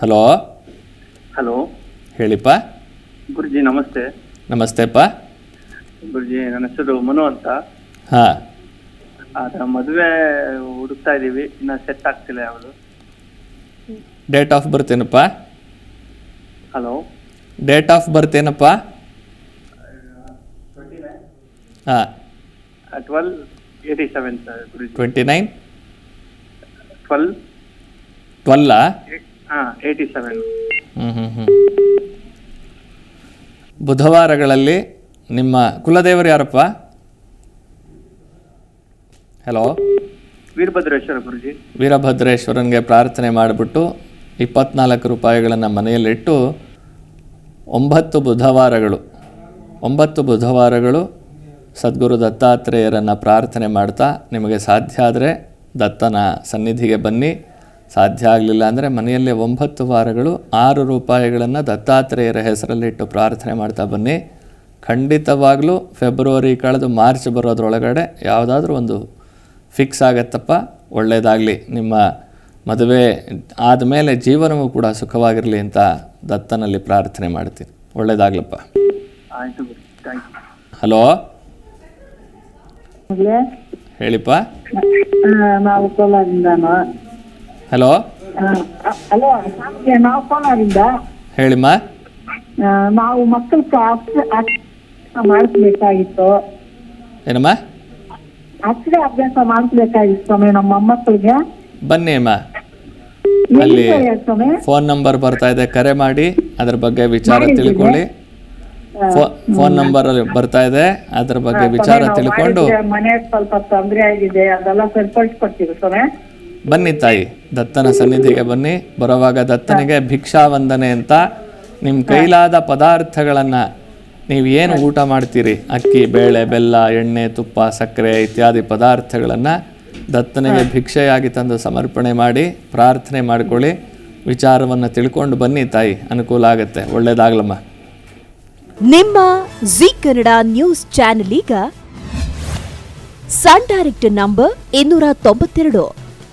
Hello? Hello? ಹೇಳಿಪ್ಪ? ಗುರುಜಿ ನಮಸ್ತೆ. ನಮಸ್ತೆಪ್ಪ. ಗುರುಜಿ ನನ್ನ ಹೆಸರು ಮನು ಅಂತ. ಹಾಂ. ಮದುವೆ ಹುಡುಕ್ತಾ ಇದ್ದೀವಿ ಇನ್ನು ಸೆಟ್ ಆಗ್ತಿಲ್ಲ ಯಾವುದು. ಡೇಟ್ ಆಫ್ ಬರ್ತ್ ಏನಪ್ಪ? ಹಲೋ? ಡೇಟ್ ಆಫ್ ಬರ್ತ್ ಏನಪ್ಪ? ಹಾಂ. Twelve eighty seven sir Guruji. Twenty nine twelve ಟ್ವೆಲ್ಲಾ eighty seven ಹ್ಞೂ ಹ್ಞೂ ಹ್ಞೂ ಬುಧವಾರಗಳಲ್ಲಿ ನಿಮ್ಮ ಕುಲದೇವರು ಯಾರಪ್ಪ? ಹಲೋ ವೀರಭದ್ರೇಶ್ವರ ಗುರುಜಿ. ವೀರಭದ್ರೇಶ್ವರನಿಗೆ ಪ್ರಾರ್ಥನೆ ಮಾಡಿಬಿಟ್ಟು ಇಪ್ಪತ್ನಾಲ್ಕು ರೂಪಾಯಿಗಳನ್ನು ಮನೆಯಲ್ಲಿಟ್ಟು ಒಂಬತ್ತು ಬುಧವಾರಗಳು ಒಂಬತ್ತು ಬುಧವಾರಗಳು ಸದ್ಗುರು ದತ್ತಾತ್ರೇಯರನ್ನು ಪ್ರಾರ್ಥನೆ ಮಾಡ್ತಾ ನಿಮಗೆ ಸಾಧ್ಯ ಆದರೆ ದತ್ತನ ಸನ್ನಿಧಿಗೆ ಬನ್ನಿ. ಸಾಧ್ಯ ಆಗಲಿಲ್ಲ ಅಂದರೆ ಮನೆಯಲ್ಲೇ ಒಂಬತ್ತು ವಾರಗಳು ಆರು ರೂಪಾಯಿಗಳನ್ನು ದತ್ತಾತ್ರೇಯರ ಹೆಸರಲ್ಲಿಟ್ಟು ಪ್ರಾರ್ಥನೆ ಮಾಡ್ತಾ ಬನ್ನಿ. ಖಂಡಿತವಾಗಲೂ ಫೆಬ್ರವರಿ ಕಳೆದು ಮಾರ್ಚ್ ಬರೋದ್ರೊಳಗಡೆ ಯಾವುದಾದ್ರೂ ಒಂದು ಫಿಕ್ಸ್ ಆಗತ್ತಪ್ಪ ಒಳ್ಳೆಯದಾಗಲಿ ನಿಮ್ಮ ಮದುವೆ ಆದಮೇಲೆ ಜೀವನವೂ ಕೂಡ ಸುಖವಾಗಿರಲಿ ಅಂತ ದತ್ತನಲ್ಲಿ ಪ್ರಾರ್ಥನೆ ಮಾಡ್ತೀನಿ. ಯು ಹಲೋ? ಹೇಳಿಪ್ಪ. ಹಲೋ ಹಲೋ ನಾವು ಕೋಲಾರಿಂದ ಹೇಳಿಮ್ಮ. ಆ, ನಾವು ಮಕ್ಕಳ ಮಾಡಿಸ್ಬೇಕಾಗಿತ್ತು. ಏನಮ್ಮ? ಅಕ್ಷರ ಅಭ್ಯಾಸ ಮಾಡಿಸ್ಬೇಕಾಗಿತ್ತು ಸ್ವಾಮಿ ನಮ್ಮ ಮೊಮ್ಮಕ್ಕಳಿಗೆ ಬನ್ನಿ ಅಮ್ಮ. ಅಲ್ಲಿ ಸ್ವಾಮಿ? ಫೋನ್ ನಂಬರ್ ಬರ್ತಾ ಇದೆ ಕರೆ ಮಾಡಿ ಅದ್ರ ಬಗ್ಗೆ ವಿಚಾರ ತಿಳ್ಕೊಳ್ಳಿ. ಫೋ- ಫೋನ್ ನಂಬರ್ ಅಲ್ಲಿ ಬರ್ತಾ ಇದೆ ಅದ್ರ ಬಗ್ಗೆ ವಿಚಾರ ತಿಳ್ಕೊಂಡು. ಮನೆ ಸ್ವಲ್ಪ ತೊಂದರೆ ಆಗಿದೆ ಅದೆಲ್ಲ ಸರಿಪಡಿಸ್ಕೊಡ್ತೀವಿ ಸ್ವಾಮಿ. ಬನ್ನಿ ತಾಯಿ ದತ್ತನ ಸನ್ನಿಧಿಗೆ ಬನ್ನಿ. ಬರುವಾಗ ದತ್ತನಿಗೆ ಭಿಕ್ಷಾ ವಂದನೆ ಅಂತ ನಿಮ್ಮ ಕೈಲಾದ ಪದಾರ್ಥಗಳನ್ನು ನೀವು ಏನು ಊಟ ಮಾಡ್ತೀರಿ? ಅಕ್ಕಿ ಬೇಳೆ ಬೆಲ್ಲ ಎಣ್ಣೆ ತುಪ್ಪ ಸಕ್ಕರೆ ಇತ್ಯಾದಿ ಪದಾರ್ಥಗಳನ್ನು ದತ್ತನಿಗೆ ಭಿಕ್ಷೆಯಾಗಿ ತಂದು ಸಮರ್ಪಣೆ ಮಾಡಿ ಪ್ರಾರ್ಥನೆ ಮಾಡಿಕೊಳ್ಳಿ. ವಿಚಾರವನ್ನು ತಿಳ್ಕೊಂಡು ಬನ್ನಿ ತಾಯಿ ಅನುಕೂಲ ಆಗುತ್ತೆ. ಒಳ್ಳೇದಾಗ್ಲಮ್ಮ. ನಿಮ್ಮ ಜೀ ಕನ್ನಡ ನ್ಯೂಸ್ ಚಾನೆಲ್ ಈಗ ಸನ್ ಡೈರೆಕ್ಟ್ ನಂಬರ್ ಇನ್ನೂರ ತೊಂಬತ್ತೆರಡು.